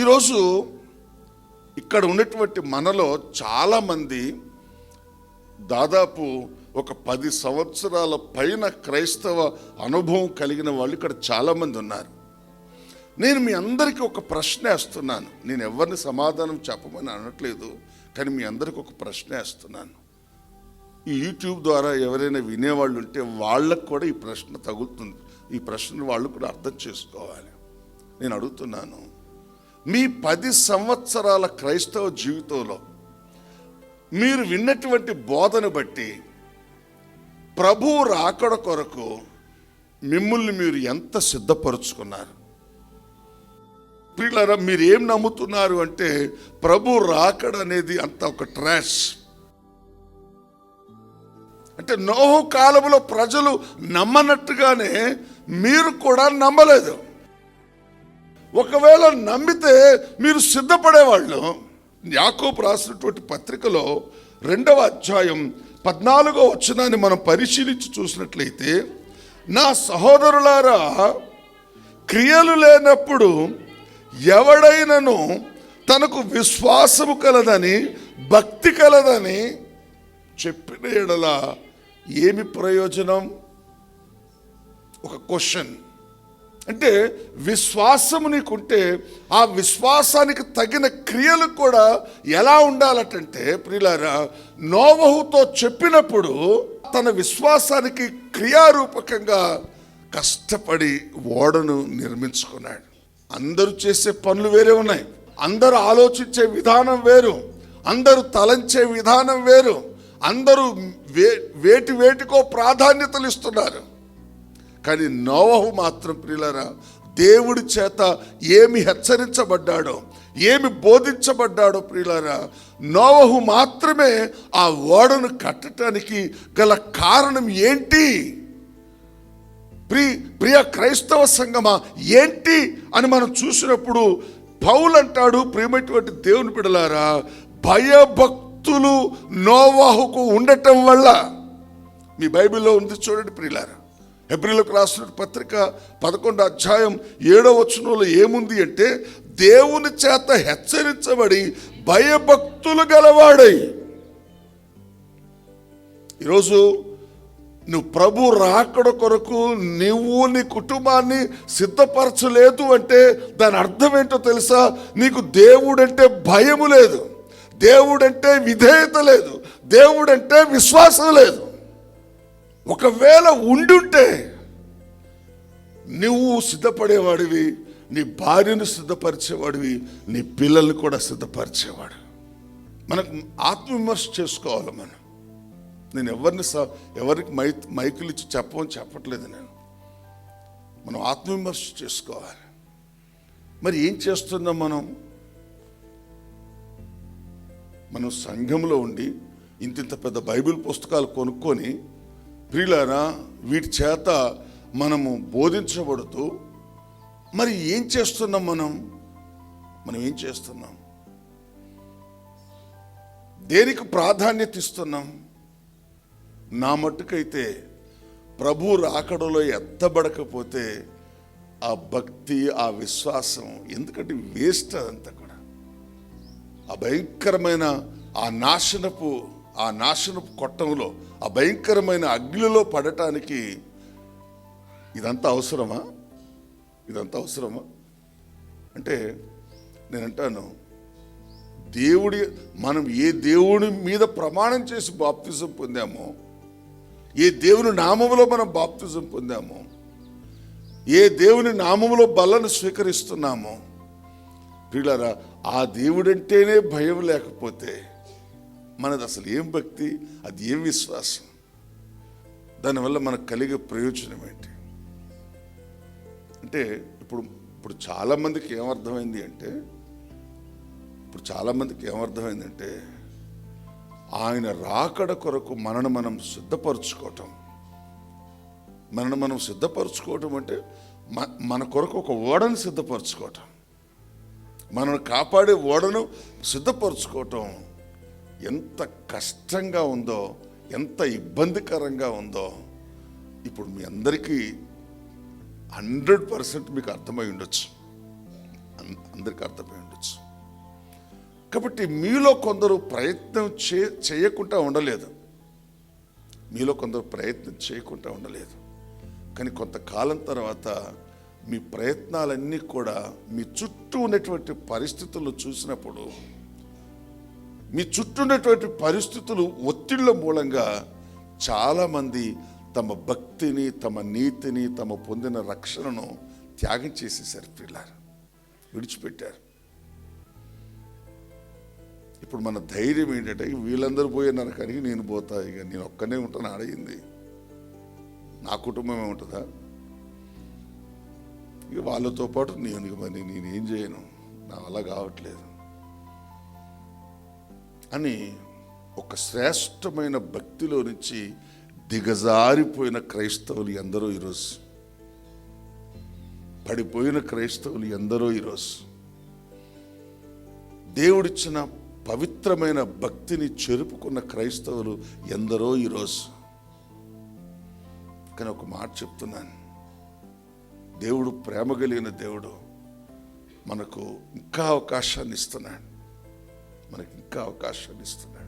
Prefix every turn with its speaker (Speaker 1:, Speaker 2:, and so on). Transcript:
Speaker 1: ఈరోజు ఇక్కడ ఉన్నటువంటి మనలో చాలామంది దాదాపు ఒక పది సంవత్సరాల పైన క్రైస్తవ అనుభవం కలిగిన వాళ్ళు ఇక్కడ చాలామంది ఉన్నారు. నేను మీ అందరికీ ఒక ప్రశ్న వేస్తున్నాను. నేను ఎవరిని సమాధానం చెప్పమని అనట్లేదు కానీ మీ అందరికీ ఒక ప్రశ్న వేస్తున్నాను. ఈ యూట్యూబ్ ద్వారా ఎవరైనా వినేవాళ్ళు ఉంటే వాళ్ళకు కూడా ఈ ప్రశ్న తగులుతుంది. ఈ ప్రశ్న వాళ్ళు కూడా అర్థం చేసుకోవాలి. నేను అడుగుతున్నాను మీ పది సంవత్సరాల క్రైస్తవ జీవితంలో మీరు విన్నటువంటి బోధను బట్టి ప్రభువు రాకడ కొరకు మిమ్మల్ని మీరు ఎంత సిద్ధపరుచుకున్నారు? పిల్లరా మీరు ఏం నమ్ముతున్నారు అంటే ప్రభు రాకడ అనేది అంత ఒక ట్రాష్. అంటే నోహు కాలంలో ప్రజలు నమ్మనట్టుగానే మీరు కూడా నమ్మలేదు. ఒకవేళ నమ్మితే మీరు సిద్ధపడేవాళ్ళు. యాకోబు రాసినటువంటి పత్రికలో రెండవ అధ్యాయం పద్నాలుగో వచనాన్ని మనం పరిశీలించి చూసినట్లయితే నా సహోదరులారా క్రియలు లేనప్పుడు ఎవడైనను తనకు విశ్వాసము కలదని భక్తి కలదని చెప్పిన ఎడల ఏమి ప్రయోజనం? ఒక క్వశ్చన్. అంటే విశ్వాసము నీకుంటే ఆ విశ్వాసానికి తగిన క్రియలు కూడా ఎలా ఉండాలటంటే ప్రియులారా నోవహుతో చెప్పినప్పుడు తన విశ్వాసానికి క్రియారూపకంగా కష్టపడి ఓడను నిర్మించుకున్నాడు. అందరూ చేసే పనులు వేరే ఉన్నాయి. అందరూ ఆలోచించే విధానం వేరు. అందరూ తలంచే విధానం వేరు. అందరూ వే వేటి వేటికో ప్రాధాన్యతలు ఇస్తున్నారు కానీ నోవహు మాత్రం ప్రియులరా దేవుడి చేత ఏమి హెచ్చరించబడ్డాడో ఏమి బోధించబడ్డాడో ప్రియులరా నోవహు మాత్రమే ఆ ఓడను కట్టడానికి గల కారణం ఏంటి? ప్రి ప్రియ క్రైస్తవ సంగమా ఏంటి అని మనం చూసినప్పుడు పౌలు అంటాడు ప్రియమైనటువంటి దేవుని బిడలారా భయభక్తులు నోవాహుకు ఉండటం వల్ల. మీ బైబిల్లో ఉంది చూడండి ప్రియులారా. ఎబ్రిలకు రాసిన పత్రిక పదకొండు అధ్యాయం ఏడో వచనంలో ఏముంది అంటే దేవుని చేత హెచ్చరించబడి భయభక్తులు గలవాడై. ఈరోజు నువ్వు ప్రభు రాకడ కొరకు నువ్వు నీ కుటుంబాన్ని సిద్ధపరచలేదు అంటే దాని అర్థం ఏంటో తెలుసా? నీకు దేవుడంటే భయము లేదు. దేవుడంటే విధేయత లేదు. దేవుడంటే విశ్వాసం లేదు. ఒకవేళ ఉండుంటే నువ్వు సిద్ధపడేవాడివి నీ భార్యను సిద్ధపరిచేవాడివి నీ పిల్లల్ని కూడా సిద్ధపరిచేవాడు. మనకు ఆత్మవిమర్శ చేసుకోవాలి మనం. నేను ఎవరిని స ఎవరికి మై మైకులు ఇచ్చి చెప్పమని చెప్పట్లేదు నేను. మనం ఆత్మవిమర్శ చేసుకోవాలి. మరి ఏం చేస్తున్నాం మనం? మనం సంఘంలో ఉండి ఇంత ఇంత పెద్ద బైబిల్ పుస్తకాలు కొనుక్కొని ప్రియులారా వీటి చేత మనము బోధించబడుతూ మరి ఏం చేస్తున్నాం మనం? మనం ఏం చేస్తున్నాం? దేనికి ప్రాధాన్యత ఇస్తున్నాం? నా మట్టుకైతే ప్రభు రాకడలో ఎత్తబడకపోతే ఆ భక్తి ఆ విశ్వాసం ఎందుకంటే వేస్ట్ అదంతా కూడా. ఆ భయంకరమైన ఆ నాశనపు ఆ నాశనపు కొట్టంలో ఆ భయంకరమైన అగ్నిలో పడటానికి ఇదంతా అవసరమా? ఇదంతా అవసరమా? అంటే నేను అంటాను దేవుడి మనం ఏ దేవుడి మీద ప్రమాణం చేసి బాప్తిజం పొందామో ఏ దేవుని నామములో మనం బాప్తిజం పొందామో ఏ దేవుని నామములో బలను స్వీకరిస్తున్నామో పిల్లరా ఆ దేవుడంటేనే భయం లేకపోతే మనది అసలు ఏం భక్తి? అది ఏం విశ్వాసం? దానివల్ల మనకు కలిగే ప్రయోజనం ఏంటి? అంటే ఇప్పుడు ఇప్పుడు చాలామందికి ఏమర్థమైంది అంటే ఇప్పుడు చాలామందికి ఏమర్థమైందంటే ఆయన రాకడ కొరకు మనను మనం సిద్ధపరచుకోవటం. మనను మనం సిద్ధపరచుకోవటం అంటే మ- మన కొరకు ఒక ఓడను సిద్ధపరచుకోవటం. మనను కాపాడే ఓడను సిద్ధపరచుకోవటం. ఎంత కష్టంగా ఉందో ఎంత ఇబ్బందికరంగా ఉందో ఇప్పుడు మీ అందరికీ హండ్రెడ్ పర్సెంట్ మీకు అర్థమై ఉండొచ్చు. అందరికీ అర్థమై ఉండొచ్చు. కాబట్టి మీలో కొందరు ప్రయత్నం చే చేయకుండా ఉండలేదు. మీలో కొందరు ప్రయత్నం చేయకుండా ఉండలేదు. కానీ కొంతకాలం తర్వాత మీ ప్రయత్నాలన్నీ కూడా మీ చుట్టూ ఉన్నటువంటి పరిస్థితులను చూసినప్పుడు మీ చుట్టూ ఉన్నటువంటి పరిస్థితులు ఒత్తిళ్ళ మూలంగా చాలామంది తమ భక్తిని తమ నీతిని తమ పొందిన రక్షణను త్యాగం చేసేసారు పిల్లారు విడిచిపెట్టారు. ఇప్పుడు మన ధైర్యం ఏంటంటే వీళ్ళందరూ పోయే నరకానికి నేను పోతా ఇక నేను ఒక్కనే ఉంటాను ఆడయింది నా కుటుంబమే ఉంటుందా? ఇక వాళ్ళతో పాటు నేను ఇక మరి నేనేం చేయను. నా వల్ల కావట్లేదు. అని ఒక శ్రేష్టమైన భక్తిలో నుంచి దిగజారిపోయిన క్రైస్తవులు ఎందరో ఈరోజు. పడిపోయిన క్రైస్తవులు ఎందరో ఈరోజు. దేవుడిచ్చిన పవిత్రమైన భక్తిని చెరుపుకున్న క్రైస్తవులు ఎందరో ఈరోజు. కానీ ఒక మాట చెప్తున్నాను. దేవుడు ప్రేమ కలిగిన దేవుడు మనకు ఇంకా అవకాశాన్ని ఇస్తున్నాడు. మనకి ఇంకా అవకాశాన్ని ఇస్తున్నాడు